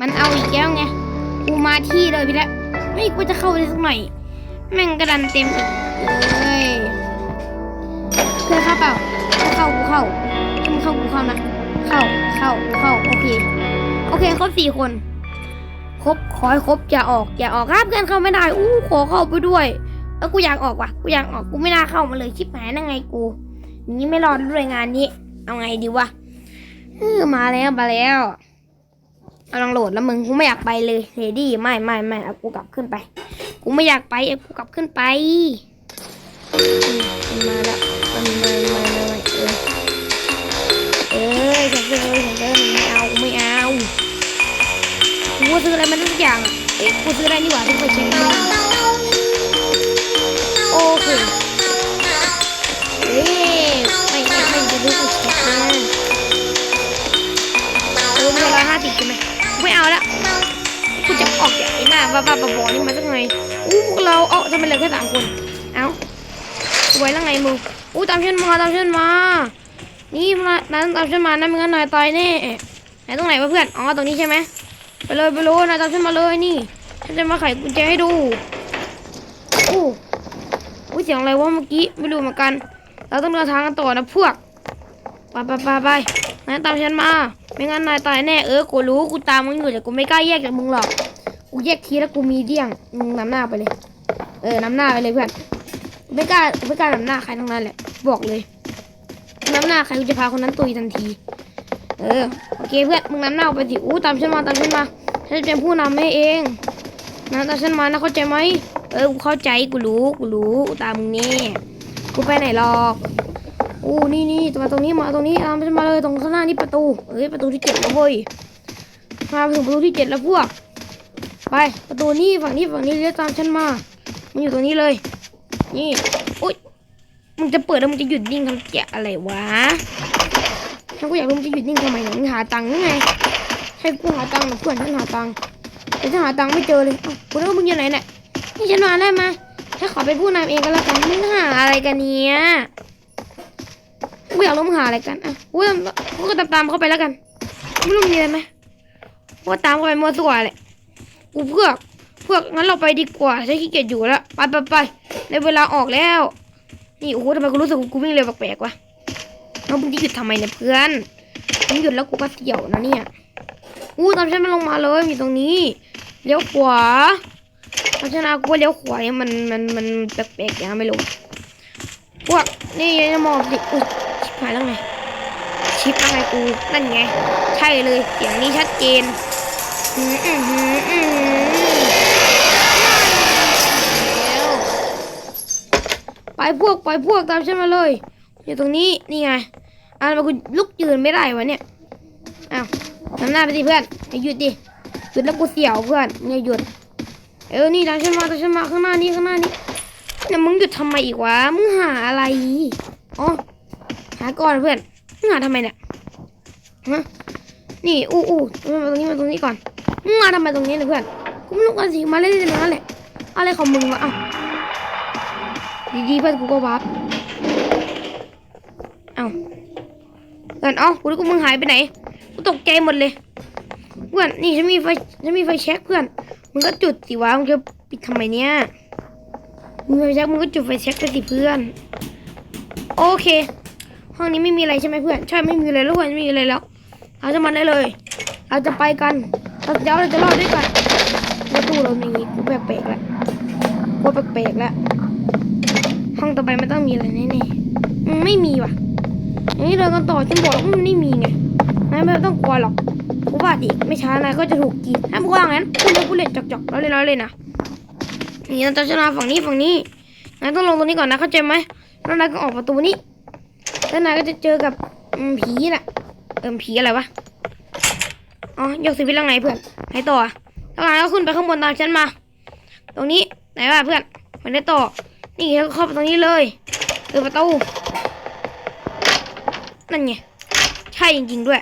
มันเอาอีกแล้วไง กูมาที่เลยพี่แล้วไม่กูจะเข้าไปสักหน่อย แม่งกระดันเต็มอีกเลยเพื่อเข้าเปล่าถ้าเข้ากูเข้าถ้ามึงเข้ากูเข้านะ เข้า เข้า เข้า โอเค โอเค ครบสี่คน ครบ ขอให้ครบ อย่าออก อย่าออกครับเพื่อนเข้าไม่ได้ อู้ ขอเข้าไปด้วย แล้วกูอยากออกว่ะ กูอยากออก กูไม่น่าเข้ามาเลย ชิบหายนั่งไงกูนี้ไม่รอดด้วยงานนี้ เอาไงดีวะเออมาแล้ว มาแล้ว กำลังโหลดแล้วมึงกูไม่อยากไปเลยเฮดี้ไม่ไม่ไม่เอากูกลับขึ้นไป กูไม่อยากไปเอากูกลับขึ้นไปมันมาแล้วมันมามามาเออเอ้ยฉันเจอฉันเจอไม่เอากูไม่เอากูซื้ออะไรมาทุกอย่างเอ๊ะกูซื้ออะไรนี่หว่าที่ไปเช็คโอเค บ้าบ้าบอนี่มาสักหน่อยอู้พวกเราเอ้าทำไมเหลือแค่สามคน เอ้าสวยแล้วไงมึงอู้ตามฉันมาตามฉันมา นี่มานายต้องตามฉันมานะไม่งั้นนายตายแน่ไหนตรงไหนวะเพื่อนอ๋อตรงนี้ใช่ไหมไปเลยไปเลยนายตามฉันมาเลยนี่ฉันจะมาไขกุญแจให้ดูอู้อู้เสียงอะไรวะเมื่อกี้ไม่รู้เหมือนกัน เราต้องเดินทางกันต่อนะพวกไปไปไปไปนายตามฉันมา ไม่งั้นนายตายแน่เออกูรู้กูตามมึงอยู่แต่กูไม่กล้าแยกจากมึงหรอก กูแยกทีแล้วกูมีเดี่ยงมึงนำหน้าไปเลย เออนำหน้าไปเลยเพื่อนไม่กล้าไม่กล้านำหน้าใครทั้งนั้นแหละ บอกเลยนำหน้าใครกูจะพาคนนั้นตุยทันที เออโอเคเพื่อนมึงนำหน้าไปสิอู้ตามฉันมาตามฉันมาฉันจะเป็นผู้นำให้เองนะตามฉันมานะเข้าใจไหมเออกูเข้าใจกูรู้กูรู้ตามมึงแน่กูไปไหนหรอกอู้นี่นี่มาตรงนี้มาตรงนี้ตามฉันมาเลยตรงข้างหน้านี่ประตูเอ้ยประตูที่เจ็ดแล้วเว้ยมาถึงประตูที่เจ็ดแล้วพวก ไปประตูนี้ฝั่งนี้ฝั่งนี้เลี้ยวตามฉันมามันอยู่ตรงนี้เลย นี่อุ้ยมึงจะเปิดแล้วมึงจะหยุดนิ่งทำแกะอะไรวะถ้ากูอยากรู้มึงจะหยุดนิ่งทำไมเนี่ยมึงหาตังค์ไงให้กูหาตังค์นะเพื่อนฉันหาตังค์แต่ฉันหาตังค์ไม่เจอเลยกูนึกว่ามึงอยู่ไหนเนี่ยให้ฉันมาได้ไหมถ้าขอเป็นผู้นำเองก็แล้วกันมึงหาอะไรกันเนี่ยกูอยากรู้มึงหาอะไรกันอะกูก็ตามตามเข้าไปแล้วกันไม่รู้มีอะไรไหมว่าตามเข้าไปมั่วตัวแหละ กูเพื่อกเพื่อกงั้นเราไปดีกว่าฉันขี้เกียจอยู่แล้วไปไปไปในเวลาออกแล้ว นี่โอ้โหทำไมกูรู้สึกกูวิ่งเร็วแปลกๆวะแล้วมึงจะหยุดทำไมเนี่ยเพื่อนมึงหยุดแล้วกูก็เสี่ยวนะเนี่ยอู้ตามฉันมาลงมาเลยมีตรงนี้เลี้ยวขวาเพราะฉะนั้นกูว่าเลี้ยวขวาเนี่ยมันมันมันแปลกๆยังไม่รู้พวกนี่จะมองสิอุ้ยชิบหายแล้วไงชิปอะไรกูนั่นไง ใช่เลยเสียงนี้ชัดเจน ไปพวกไปพวกตามฉันมาเลย อยู่ตรงนี้นี่ไงอะทำไมกูลุกยืนไม่ได้วะเนี่ยอ้าวทำหน้าไปสิเพื่อนหยุดดิหยุดแล้วกูเสียวเพื่อนอย่าหยุดเออนี่ตามฉันมาตามฉันมาข้างหน้านี้ข้างหน้านี้เนี่ยมึงหยุดทำไมอีกวะมึงหาอะไรอ๋อหาก่อนเพื่อนมึงหาทำไมเนี่ยฮะนี่อู้อู้มาตรงนี้มาตรงนี้ก่อน มึงมาทำไมตรงนี้เนี่ยเพื่อนกูไม่รู้กันสิมาเล่นๆอย่างนั้นแหละอะไรของมึงวะอ้าวดีๆเพื่อนกูก็วับเอ้าเพื่อนเอ้ากูนึกว่ามึงหายไปไหนกูตกใจหมดเลย เพื่อนนี่ฉันมีไฟฉันมีไฟแช็กเพื่อนมึงก็จุดสิวะมึงจะปิดทำไมเนี่ยมึงไฟแช็กมึงก็จุดไฟแช็กสิเพื่อนโอเค ห้องนี้ไม่มีอะไรใช่ไหมเพื่อนใช่ไม่มีอะไรแล้วเพื่อนไม่มีอะไรแล้ว เราจะมาได้เลย เราจะไปกัน เราเดี๋ยวเราจะรอดด้วยกันประตูเรามีกูแปลกๆแล้วกูแปลกๆแล้วห้องต่อไปไมันต้องมีอะไรแน่ๆไม่มีว่ะอย่างนี้เรากันต่อฉันบอกแล้วมันไม่มีไงนายไม่ต้องกลัวหรอกกูว่าดิไม่ช้านายก็จะถูกกินถ้ามึงว่างั้นกูเล่นกูเล่นจอกๆเราเล่นเราเล่นนะนี่เราจะชนะฝั่งนี้ฝั่งนี้นายต้องลงตรงนี้ก่อนนะเข้าใจไหมแล้วนายก็ออกประตูนี้แล้วนายก็จะเจอกับอืมผีน่ะเอิมผีอะไรวะ อ๋อยกสวิตช์ล้วไงเพื่อนไหนต่ออะแล้วนายก็ขึ้นไปข้างบนตามฉันมา ตรงนี้ไหนวะเพื่อนมันได้ต่อ นี่แล้วก็เข้าไปตรงนี้เลยเปิดประตูนั่นไงใช่จริงๆด้วย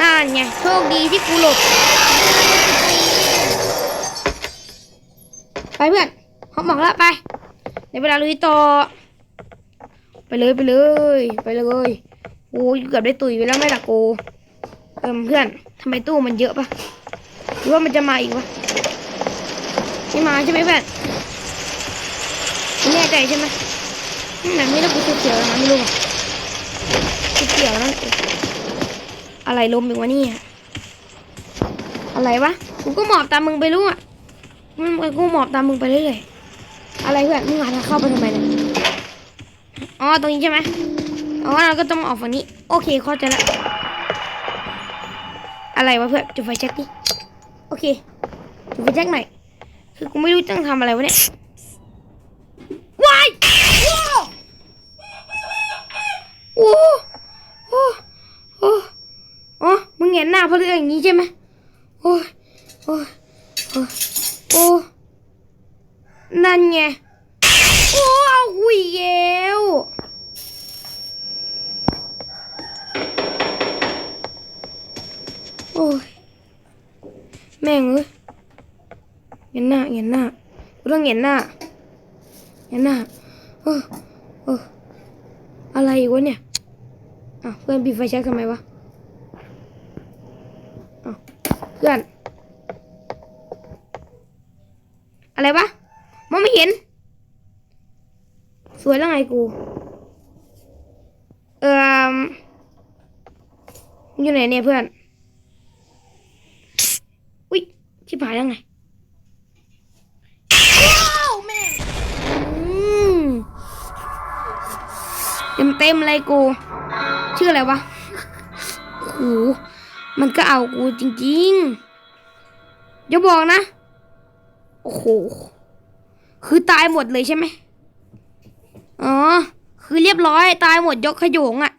อ่านไงโชคดีที่กูหลบไปเพื่อนเขาบอกแล้วไปในเวลาลุยต่อ ไปเลยไปเลย ไปเลยโอ้ยเกือบได้ตุยไปแล้วไม่ล่ะกูเอิมเพื่อน ทำไมตู้มันเยอะปะหรือว่ามันจะมาอีกวะไม่มาใช่ไหมเพื่อนแน่ใจใช่ไหมแบบนี้ถ้ากูเขียวๆนะไม่รู้อะเขียวนั่นอะไรลมอีกวะนี่อะไรวะกูก็หมอบตามมึงไปรู้อะมันกูหมอบตามมึงไปเรื่อยๆอะไรเพื่อนมึงหาทางเข้าไปทำไมเนี่ยอ๋อตรงนี้ใช่ไหมอ๋อเราก็ต้องออกฝั่งนี้ โอเคเข้าใจและ อะไรวะเพื่อนจุดไฟแช็กดิโอเคจุดไฟแช็กหน่อยคือกูไม่รู้ต้องทำอะไรวะเนี่ยว้ายโอ้โอ้โอ้โอ้มึงเห็นหน้าเพราะเรื่องอย่างนี้ใช่ไหมโอ้ยโอ้ยโอ้ยโอ้นั่นไงโอ้เอาหุยเยว โอ้ย แม่งเอ้ยเห็นหน้าเห็นหน้ากูต้องเห็นหน้าเห็นหน้าเออเอออะไรอีกวะเนี่ยอะเพื่อนปิดไฟแช็กทำไมวะอะเพื่อน อะไรวะมองไม่เห็น สวยแล้วไงกู เอ่ออยู่ไหนเนี่ยเพื่อน อุ๊ย ชิบหายแล้วไงว้าวแม่งอืมเต็มเต็มๆเลยกู ชื่ออะไรวะโอ้โหมันก็เอากูจริงๆอย่าบอกนะ โอ้โห คือตายหมดเลยใช่ไหมอ๋อ คือเรียบร้อยตายหมดยกขโยงอะ่ะ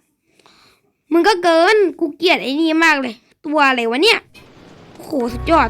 มึงก็เกิน กูเกลียดไอ้นี่มากเลย ตัวอะไรวะเนี่ย โอ้โห สุดยอด